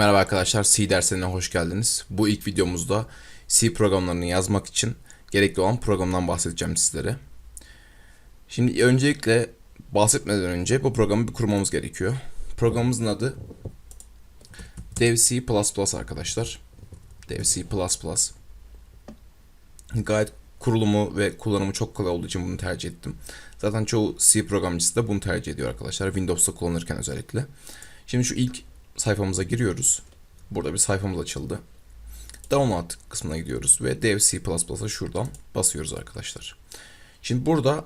Merhaba arkadaşlar, C derslerine hoş geldiniz. Bu ilk videomuzda C programlarını yazmak için gerekli olan programdan bahsedeceğim sizlere. Şimdi öncelikle bahsetmeden önce bu programı bir kurmamız gerekiyor. Programımızın adı Dev C++ arkadaşlar. Dev C++. Gayet kurulumu ve kullanımı çok kolay olduğu için bunu tercih ettim. Zaten çoğu C programcısı da bunu tercih ediyor arkadaşlar. Windows'ta kullanırken özellikle. Şimdi şu ilk sayfamıza giriyoruz. Burada bir sayfamız açıldı. Download kısmına gidiyoruz ve Dev C++'a şuradan basıyoruz arkadaşlar. Şimdi burada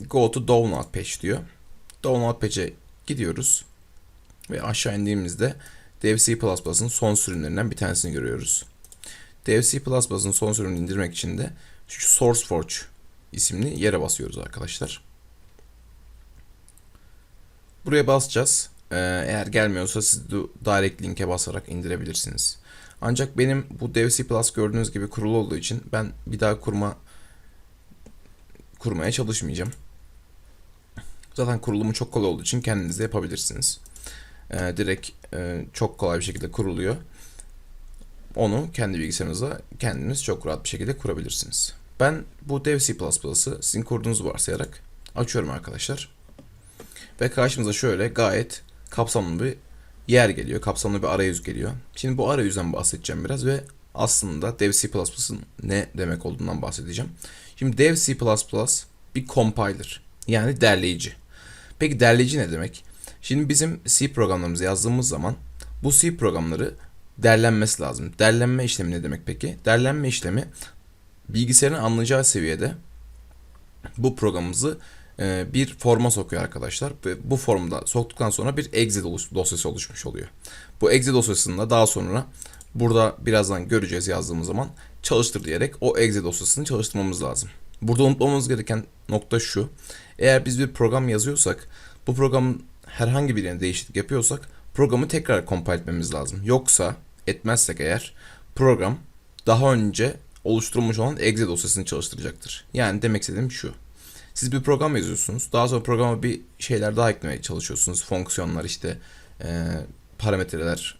Go to Download Page diyor. Download Page'e gidiyoruz. Ve aşağı indiğimizde Dev C++'ın son sürümlerinden bir tanesini görüyoruz. Dev C++'ın son sürümünü indirmek için de şu SourceForge isimli yere basıyoruz arkadaşlar. Buraya basacağız. Ee, eğer gelmiyorsa siz direct linke basarak indirebilirsiniz. Ancak benim bu Dev C Plus gördüğünüz gibi kurulu olduğu için ben bir daha kurma kurmaya çalışmayacağım. Zaten kurulumu çok kolay olduğu için kendiniz de yapabilirsiniz. Ee, direkt e, çok kolay bir şekilde kuruluyor. Onu kendi bilgisayarınıza kendiniz çok rahat bir şekilde kurabilirsiniz. Ben bu Dev C++'ı sizin kurduğunuzu varsayarak açıyorum arkadaşlar. Ve karşımıza şöyle gayet kapsamlı bir yer geliyor. Kapsamlı bir arayüz geliyor. Şimdi bu arayüzden bahsedeceğim biraz ve aslında Dev C++'ın ne demek olduğundan bahsedeceğim. Şimdi Dev C++ bir compiler yani derleyici. Peki derleyici ne demek? Şimdi bizim C programlarımızı yazdığımız zaman bu C programları derlenmesi lazım. Derlenme işlemi ne demek peki? Derlenme işlemi bilgisayarın anlayacağı seviyede bu programımızı bir forma sokuyor arkadaşlar. Ve bu formda soktuktan sonra bir exe dosyası oluşmuş oluyor. Bu exe dosyasında daha sonra burada birazdan göreceğiz yazdığımız zaman çalıştır diyerek o exe dosyasını çalıştırmamız lazım. Burada unutmamamız gereken nokta şu. Eğer biz bir program yazıyorsak bu programın herhangi bir yerine değişiklik yapıyorsak programı tekrar compile etmemiz lazım. Yoksa etmezsek eğer program daha önce oluşturulmuş olan exe dosyasını çalıştıracaktır. Yani demek istediğim şu. Siz bir program yazıyorsunuz. Daha sonra programa bir şeyler daha eklemeye çalışıyorsunuz. Fonksiyonlar işte e, parametreler,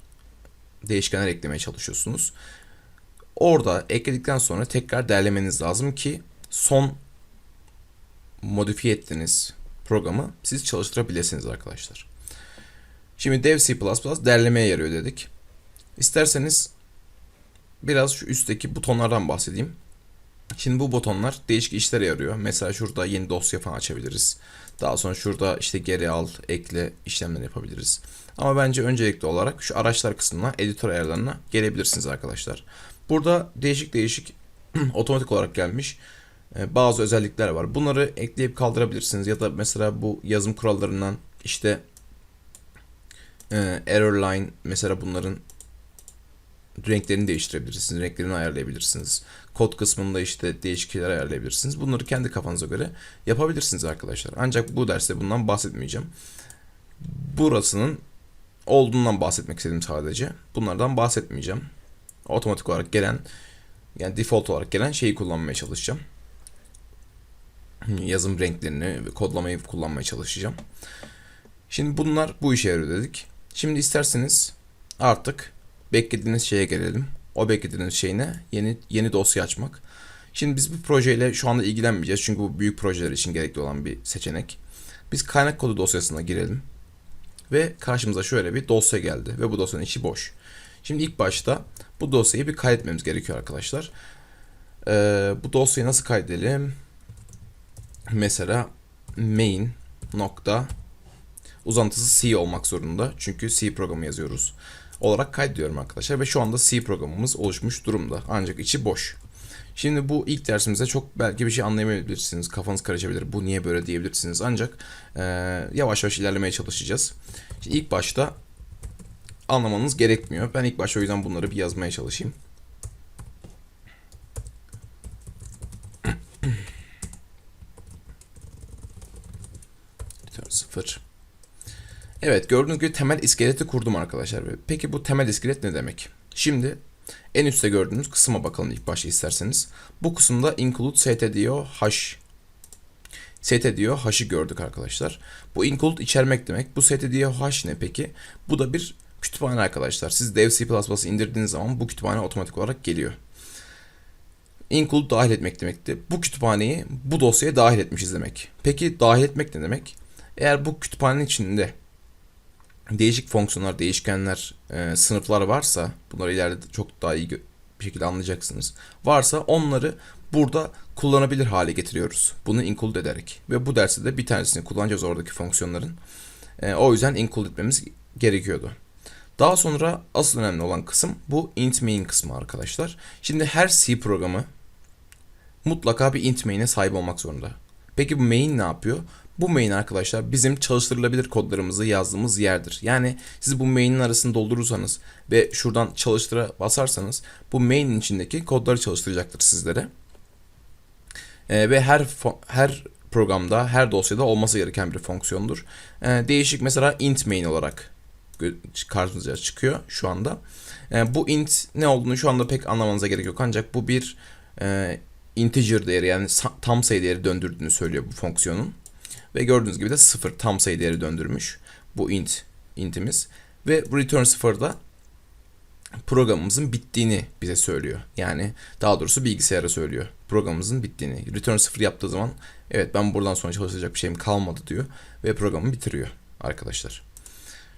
değişkenler eklemeye çalışıyorsunuz. Orada ekledikten sonra tekrar derlemeniz lazım ki son modifiye ettiğiniz programı siz çalıştırabilirsiniz arkadaşlar. Şimdi Dev C++ derlemeye yarıyor dedik. İsterseniz biraz şu üstteki butonlardan bahsedeyim. Şimdi bu butonlar değişik işlere yarıyor. Mesela şurada yeni dosya falan açabiliriz. Daha sonra şurada işte geri al, ekle işlemler yapabiliriz. Ama bence öncelikli olarak şu araçlar kısmına, editör ayarlarına gelebilirsiniz arkadaşlar. Burada değişik değişik otomatik olarak gelmiş e, bazı özellikler var. Bunları ekleyip kaldırabilirsiniz ya da mesela bu yazım kurallarından işte e, error line mesela bunların renklerini değiştirebilirsiniz. Renklerini ayarlayabilirsiniz. Kod kısmında işte değişik şeyler ayarlayabilirsiniz. Bunları kendi kafanıza göre yapabilirsiniz arkadaşlar. Ancak bu derste bundan bahsetmeyeceğim. Burasının olduğundan bahsetmek istedim sadece. Bunlardan bahsetmeyeceğim. Otomatik olarak gelen yani default olarak gelen şeyi kullanmaya çalışacağım. Yazım renklerini ve kodlamayı kullanmaya çalışacağım. Şimdi bunlar bu işe yarıyor dedik. Şimdi isterseniz artık beklediğiniz şeye gelelim. O beklediğiniz şey ne? Yeni yeni dosya açmak. Şimdi biz bu projeyle şu anda ilgilenmeyeceğiz çünkü bu büyük projeler için gerekli olan bir seçenek. Biz kaynak kodu dosyasına girelim. Ve karşımıza şöyle bir dosya geldi ve bu dosyanın içi boş. Şimdi ilk başta bu dosyayı bir kaydetmemiz gerekiyor arkadaşlar. Ee, bu dosyayı nasıl kaydedelim? Mesela main nokta uzantısı C olmak zorunda. Çünkü C programı yazıyoruz olarak kaydediyorum arkadaşlar ve şu anda C programımız oluşmuş durumda. Ancak içi boş. Şimdi bu ilk dersimizde çok belki bir şey anlayamayabilirsiniz. Kafanız karışabilir. Bu niye böyle diyebilirsiniz. Ancak e, yavaş yavaş ilerlemeye çalışacağız. Şimdi ilk başta anlamanız gerekmiyor. Ben ilk başta o yüzden bunları bir yazmaya çalışayım. sıfır. Evet gördüğünüz gibi temel iskeleti kurdum arkadaşlar. Peki bu temel iskelet ne demek? Şimdi en üstte gördüğünüz kısma bakalım ilk başta isterseniz. Bu kısımda include stdio hash stdio hash'ı gördük arkadaşlar. Bu include içermek demek. Bu stdio hash ne peki? Bu da bir kütüphane arkadaşlar. Siz dev C++ indirdiğiniz zaman bu kütüphane otomatik olarak geliyor. Include dahil etmek demekti. Bu kütüphaneyi bu dosyaya dahil etmişiz demek. Peki dahil etmek ne demek? Eğer bu kütüphanenin içinde değişik fonksiyonlar, değişkenler, e, sınıflar varsa bunları ileride çok daha iyi bir şekilde anlayacaksınız. Varsa onları burada kullanabilir hale getiriyoruz. Bunu include ederek. Ve bu derste de bir tanesini kullanacağız oradaki fonksiyonların. E, o yüzden include etmemiz gerekiyordu. Daha sonra asıl önemli olan kısım bu int main kısmı arkadaşlar. Şimdi her C programı mutlaka bir int main'e sahip olmak zorunda. Peki bu main ne yapıyor? Bu main arkadaşlar bizim çalıştırılabilir kodlarımızı yazdığımız yerdir. Yani siz bu main'in arasını doldurursanız ve şuradan çalıştıra basarsanız bu main'in içindeki kodları çalıştıracaktır sizlere. Ee, ve her her programda, her dosyada olması gereken bir fonksiyondur. Ee, değişik mesela int main olarak karşınıza çıkıyor şu anda. Ee, bu int ne olduğunu şu anda pek anlamanıza gerek yok ancak bu bir e, integer değeri yani tam sayı değeri döndürdüğünü söylüyor bu fonksiyonun. Ve gördüğünüz gibi de sıfır tam sayı değeri döndürmüş bu int intimiz. Ve return sıfırda programımızın bittiğini bize söylüyor. Yani daha doğrusu bilgisayara söylüyor. Programımızın bittiğini. Return sıfır yaptığı zaman evet ben buradan sonra çalışacak bir şeyim kalmadı diyor. Ve programı bitiriyor arkadaşlar.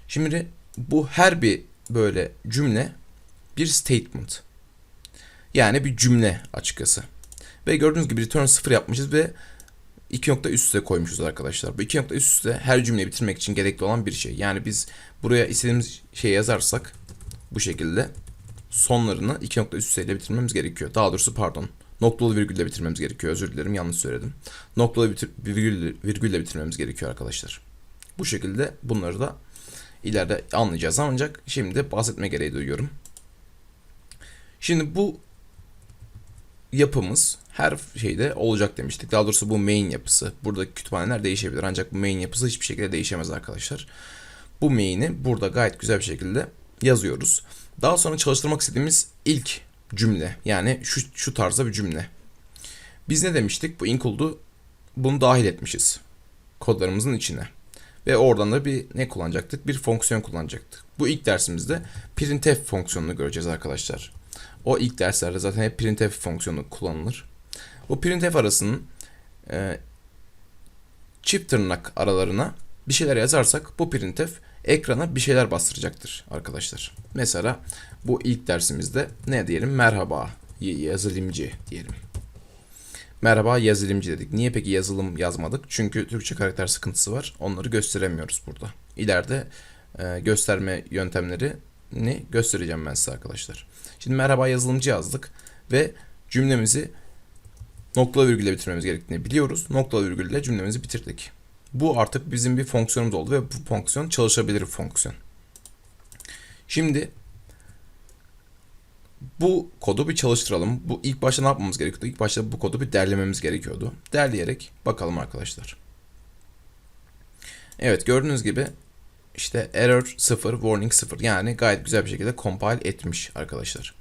Şimdi bu her bir böyle cümle bir statement. Yani bir cümle açıkçası. Ve gördüğünüz gibi return sıfır yapmışız ve iki nokta üst üste koymuşuz arkadaşlar. Bu iki nokta üst üste her cümleyi bitirmek için gerekli olan bir şey. Yani biz buraya istediğimiz şey yazarsak bu şekilde sonlarını iki nokta üst üste bitirmemiz gerekiyor. Daha doğrusu pardon noktalı virgülle bitirmemiz gerekiyor. Özür dilerim yanlış söyledim. Noktalı bitir, virgülle, virgülle bitirmemiz gerekiyor arkadaşlar. Bu şekilde bunları da ileride anlayacağız ancak şimdi bahsetme gereği duyuyorum. Şimdi bu yapımız her şeyde olacak demiştik. Daha doğrusu bu main yapısı. Buradaki kütüphaneler değişebilir ancak bu main yapısı hiçbir şekilde değişemez arkadaşlar. Bu main'i burada gayet güzel bir şekilde yazıyoruz. Daha sonra çalıştırmak istediğimiz ilk cümle yani şu, şu tarzda bir cümle. Biz ne demiştik? Bu include'u bunu dahil etmişiz kodlarımızın içine. Ve oradan da bir ne kullanacaktık? Bir fonksiyon kullanacaktık. Bu ilk dersimizde printf fonksiyonunu göreceğiz arkadaşlar. O ilk derslerde zaten hep printf fonksiyonu kullanılır. Bu printf arasının e, çift tırnak aralarına bir şeyler yazarsak bu printf ekrana bir şeyler bastıracaktır arkadaşlar. Mesela bu ilk dersimizde ne diyelim? Merhaba yazılımcı diyelim. Merhaba yazılımcı dedik. Niye peki yazılım yazmadık? Çünkü Türkçe karakter sıkıntısı var. Onları gösteremiyoruz burada. İleride e, gösterme yöntemlerini göstereceğim ben size arkadaşlar. Şimdi merhaba yazılımcı yazdık ve cümlemizi nokta virgülle bitirmemiz gerektiğini biliyoruz. Nokta virgülle cümlemizi bitirdik. Bu artık bizim bir fonksiyonumuz oldu ve bu fonksiyon çalışabilir bir fonksiyon. Şimdi bu kodu bir çalıştıralım. Bu ilk başta ne yapmamız gerekiyordu? İlk başta bu kodu bir derlememiz gerekiyordu. Derleyerek bakalım arkadaşlar. Evet gördüğünüz gibi işte error 0, warning 0 yani gayet güzel bir şekilde compile etmiş arkadaşlar.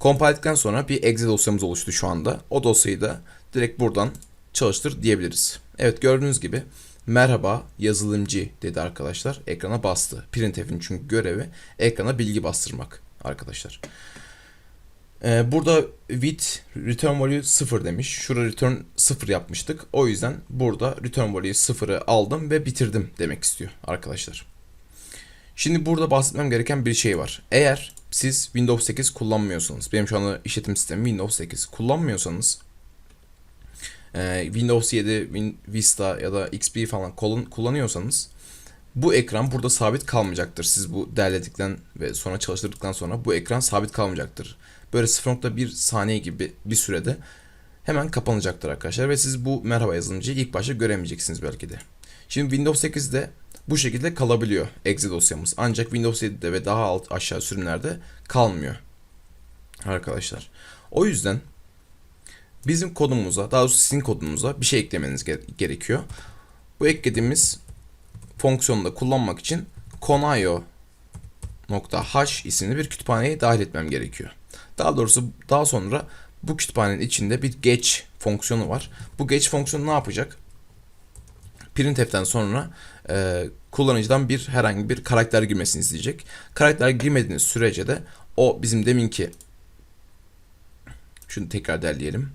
Compile ettikten sonra bir exe dosyamız oluştu şu anda. O dosyayı da direkt buradan çalıştır diyebiliriz. Evet gördüğünüz gibi merhaba yazılımcı dedi arkadaşlar. Ekrana bastı. Printf'in çünkü görevi ekrana bilgi bastırmak arkadaşlar. Ee, burada with return value 0 demiş. Şurada return 0 yapmıştık. O yüzden burada return value 0'ı aldım ve bitirdim demek istiyor arkadaşlar. Şimdi burada bahsetmem gereken bir şey var. Eğer siz Windows 8 kullanmıyorsanız, benim şu anda işletim sistemi Windows 8 kullanmıyorsanız e, Windows 7, Vista ya da XP falan kullanıyorsanız bu ekran burada sabit kalmayacaktır. Siz bu derledikten ve sonra çalıştırdıktan sonra bu ekran sabit kalmayacaktır. Böyle 0.1 saniye gibi bir sürede hemen kapanacaktır arkadaşlar ve siz bu merhaba yazılımcıyı ilk başta göremeyeceksiniz belki de. Şimdi Windows 8'de bu şekilde kalabiliyor exe dosyamız. Ancak Windows 7'de ve daha alt aşağı sürümlerde kalmıyor. Arkadaşlar. O yüzden bizim kodumuza, daha doğrusu sizin kodunuza bir şey eklemeniz gerekiyor. Bu eklediğimiz fonksiyonu da kullanmak için konayo.h isimli bir kütüphaneye dahil etmem gerekiyor. Daha doğrusu daha sonra bu kütüphanenin içinde bir geç fonksiyonu var. Bu geç fonksiyonu ne yapacak? Printf'ten sonra e, kullanıcıdan bir herhangi bir karakter girmesini isteyecek. Karakter girmediğiniz sürece de o bizim deminki şunu tekrar derleyelim.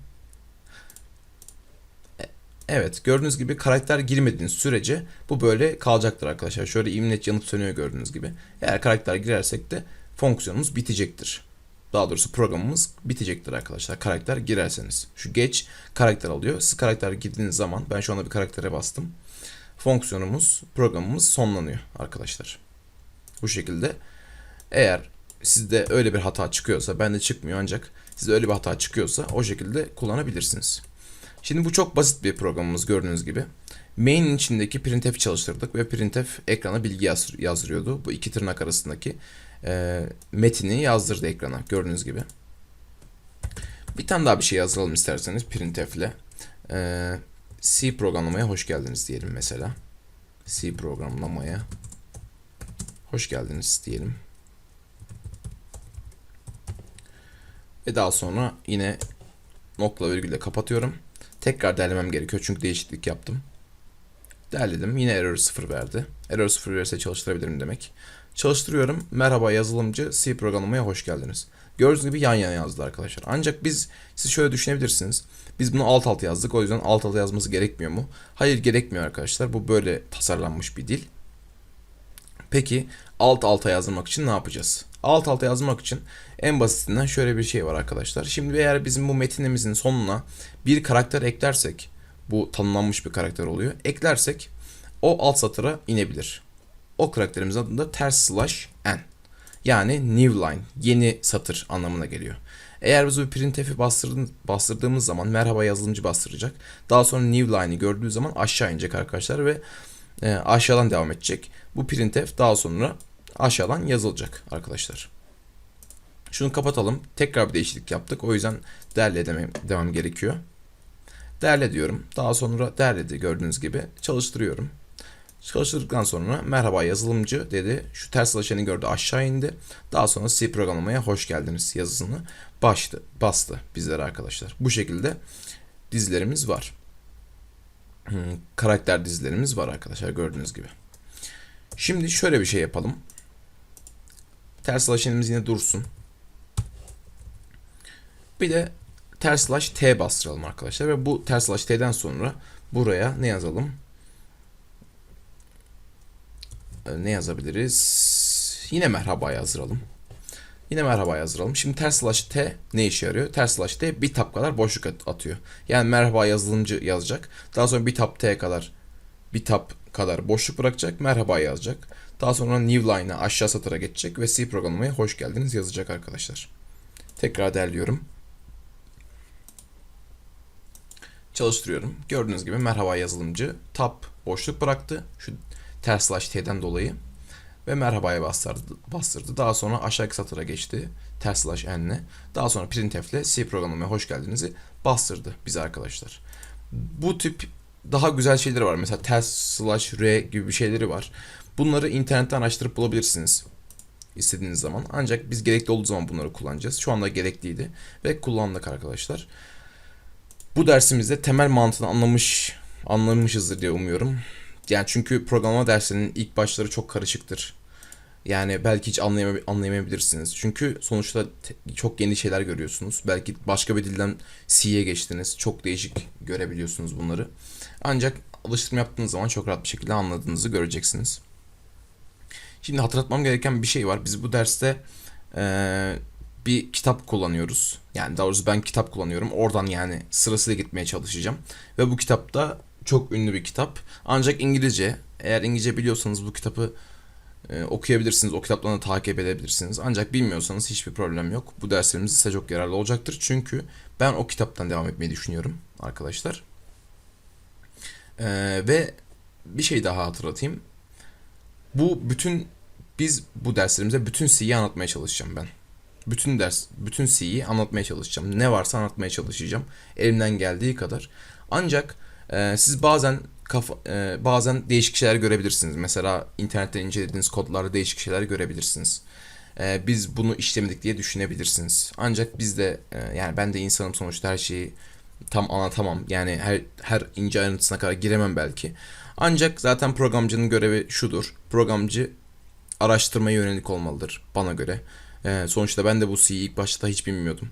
E- Evet gördüğünüz gibi karakter girmediğiniz sürece bu böyle kalacaktır arkadaşlar. Şöyle imleç yanıp sönüyor gördüğünüz gibi. Eğer karakter girersek de fonksiyonumuz bitecektir. Daha doğrusu programımız bitecektir arkadaşlar. Karakter girerseniz. Şu geç karakter alıyor. Siz karakter girdiğiniz zaman ben şu anda bir karaktere bastım. Fonksiyonumuz, programımız sonlanıyor arkadaşlar. Bu şekilde. Eğer sizde öyle bir hata çıkıyorsa, bende çıkmıyor ancak sizde öyle bir hata çıkıyorsa o şekilde kullanabilirsiniz. Şimdi bu çok basit bir programımız gördüğünüz gibi. Main'in içindeki printf'i çalıştırdık ve printf ekrana bilgi yaz- yazdırıyordu. Bu iki tırnak arasındaki e, metini yazdırdı ekrana gördüğünüz gibi. Bir tane daha bir şey yazdıralım isterseniz printf ile. E, C programlamaya hoş geldiniz diyelim mesela. C programlamaya hoş geldiniz diyelim. Ve daha sonra yine nokta virgülle kapatıyorum. Tekrar derlemem gerekiyor çünkü değişiklik yaptım. Derledim. Yine error 0 verdi. Error 0 verirse çalıştırabilirim demek. Çalıştırıyorum. Merhaba yazılımcı C programlamaya hoş geldiniz. Gördüğünüz gibi yan yana yazdı arkadaşlar. Ancak biz siz şöyle düşünebilirsiniz. Biz bunu alt alta yazdık. O yüzden alt alta yazması gerekmiyor mu? Hayır gerekmiyor arkadaşlar. Bu böyle tasarlanmış bir dil. Peki alt alta yazdırmak için ne yapacağız? Alt alta yazmak için en basitinden şöyle bir şey var arkadaşlar. Şimdi eğer bizim bu metinimizin sonuna bir karakter eklersek bu tanımlanmış bir karakter oluyor. Eklersek o alt satıra inebilir. O karakterimizin adı da ters slash n. Yani new line, yeni satır anlamına geliyor. Eğer biz bu printf'i bastırdığımız, zaman merhaba yazılımcı bastıracak. Daha sonra new line'i gördüğü zaman aşağı inecek arkadaşlar ve e, aşağıdan devam edecek. Bu printf daha sonra aşağıdan yazılacak arkadaşlar. Şunu kapatalım. Tekrar bir değişiklik yaptık. O yüzden derle demem, demem gerekiyor. Derle diyorum. Daha sonra derledi gördüğünüz gibi. Çalıştırıyorum. Çalıştırdıktan sonra merhaba yazılımcı dedi. Şu ters slasher'ini gördü aşağı indi. Daha sonra C programlamaya hoş geldiniz yazısını baştı, bastı bizlere arkadaşlar. Bu şekilde dizilerimiz var. Hmm, karakter dizilerimiz var arkadaşlar gördüğünüz gibi. Şimdi şöyle bir şey yapalım. Ters slasher'imiz yine dursun. Bir de ters slash t bastıralım arkadaşlar ve bu ters slash t'den sonra buraya ne yazalım? Ee, Ne yazabiliriz? Yine merhaba yazdıralım. Yine merhaba yazdıralım. Şimdi ters slash t ne işe yarıyor? Ters slash t bir tab kadar boşluk at- atıyor. Yani merhaba yazılımcı yazacak. Daha sonra bir tab t kadar bir tab kadar boşluk bırakacak. Merhaba yazacak. Daha sonra new line'a aşağı satıra geçecek ve C programlamaya hoş geldiniz yazacak arkadaşlar. Tekrar derliyorum. Çalıştırıyorum. Gördüğünüz gibi merhaba yazılımcı tab boşluk bıraktı. Şu ters t'den dolayı. Ve merhabaya bastırdı, bastırdı. Daha sonra aşağıki satıra geçti. Ters slash n'le. Daha sonra printf ile C programlamaya hoş geldinizi bastırdı bize arkadaşlar. Bu tip daha güzel şeyleri var. Mesela ters slash r gibi bir şeyleri var. Bunları internetten araştırıp bulabilirsiniz istediğiniz zaman. Ancak biz gerekli olduğu zaman bunları kullanacağız. Şu anda gerekliydi ve kullandık arkadaşlar. Bu dersimizde temel mantığını anlamış anlamışızdır diye umuyorum. Yani çünkü programlama derslerinin ilk başları çok karışıktır. Yani belki hiç anlayamay- anlayamayabilirsiniz. Çünkü sonuçta çok yeni şeyler görüyorsunuz. Belki başka bir dilden C'ye geçtiniz. Çok değişik görebiliyorsunuz bunları. Ancak alıştırma yaptığınız zaman çok rahat bir şekilde anladığınızı göreceksiniz. Şimdi hatırlatmam gereken bir şey var. Biz bu derste eee, bir kitap kullanıyoruz. Yani daha doğrusu ben kitap kullanıyorum. Oradan yani sırasıyla gitmeye çalışacağım. Ve bu kitap da çok ünlü bir kitap. Ancak İngilizce. Eğer İngilizce biliyorsanız bu kitabı e, okuyabilirsiniz. O kitaplarını takip edebilirsiniz. Ancak bilmiyorsanız hiçbir problem yok. Bu derslerimiz size çok yararlı olacaktır. Çünkü ben o kitaptan devam etmeyi düşünüyorum arkadaşlar. E, ve bir şey daha hatırlatayım. Bu bütün biz bu derslerimize bütün C'yi anlatmaya çalışacağım ben. Bütün ders, bütün C'yi anlatmaya çalışacağım. Ne varsa anlatmaya çalışacağım. Elimden geldiği kadar. Ancak e, siz bazen kafa, e, bazen değişik şeyler görebilirsiniz. Mesela internetten incelediğiniz kodlarda değişik şeyler görebilirsiniz. E, biz bunu işlemedik diye düşünebilirsiniz. Ancak biz de e, yani ben de insanım sonuçta her şeyi tam anlatamam. Yani her her ince ayrıntısına kadar giremem belki. Ancak zaten programcının görevi şudur. Programcı araştırmaya yönelik olmalıdır bana göre. Ee, sonuçta ben de bu C'yi ilk başta hiç bilmiyordum.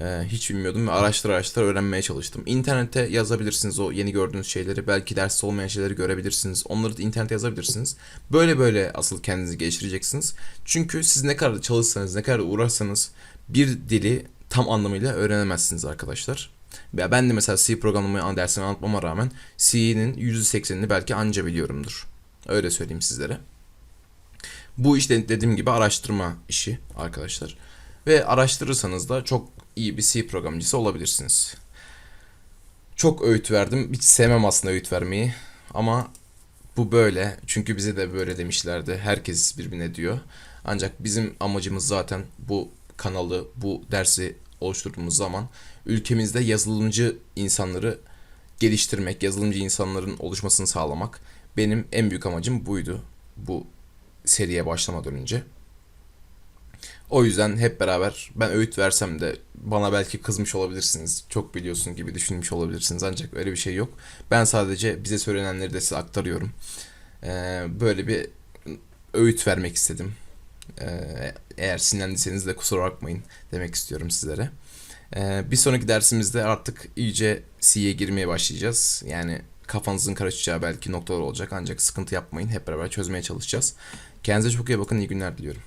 Ee, hiç bilmiyordum ve araştır araştır öğrenmeye çalıştım. İnternete yazabilirsiniz o yeni gördüğünüz şeyleri. Belki derste olmayan şeyleri görebilirsiniz. Onları da internete yazabilirsiniz. Böyle böyle asıl kendinizi geliştireceksiniz. Çünkü siz ne kadar çalışsanız, ne kadar uğraşsanız bir dili tam anlamıyla öğrenemezsiniz arkadaşlar. Ya ben de mesela C programlamayı dersini anlatmama rağmen C'nin %80'ini belki anca biliyorumdur. Öyle söyleyeyim sizlere. Bu işte dediğim gibi araştırma işi arkadaşlar. Ve araştırırsanız da çok iyi bir C programcısı olabilirsiniz. Çok öğüt verdim. Hiç sevmem aslında öğüt vermeyi. Ama bu böyle. Çünkü bize de böyle demişlerdi. Herkes birbirine diyor. Ancak bizim amacımız zaten bu kanalı, bu dersi oluşturduğumuz zaman ülkemizde yazılımcı insanları geliştirmek, yazılımcı insanların oluşmasını sağlamak. Benim en büyük amacım buydu. Bu seriye başlamadan önce. O yüzden hep beraber ben öğüt versem de bana belki kızmış olabilirsiniz. Çok biliyorsun gibi düşünmüş olabilirsiniz. Ancak öyle bir şey yok. Ben sadece bize söylenenleri de size aktarıyorum. Ee, böyle bir öğüt vermek istedim. Ee, eğer sinirlendiyseniz de kusura bakmayın demek istiyorum sizlere. Ee, bir sonraki dersimizde artık iyice C'ye girmeye başlayacağız. Yani kafanızın karışacağı belki noktalar olacak ancak sıkıntı yapmayın. Hep beraber çözmeye çalışacağız. Kendinize çok iyi bakın. iyi günler diliyorum.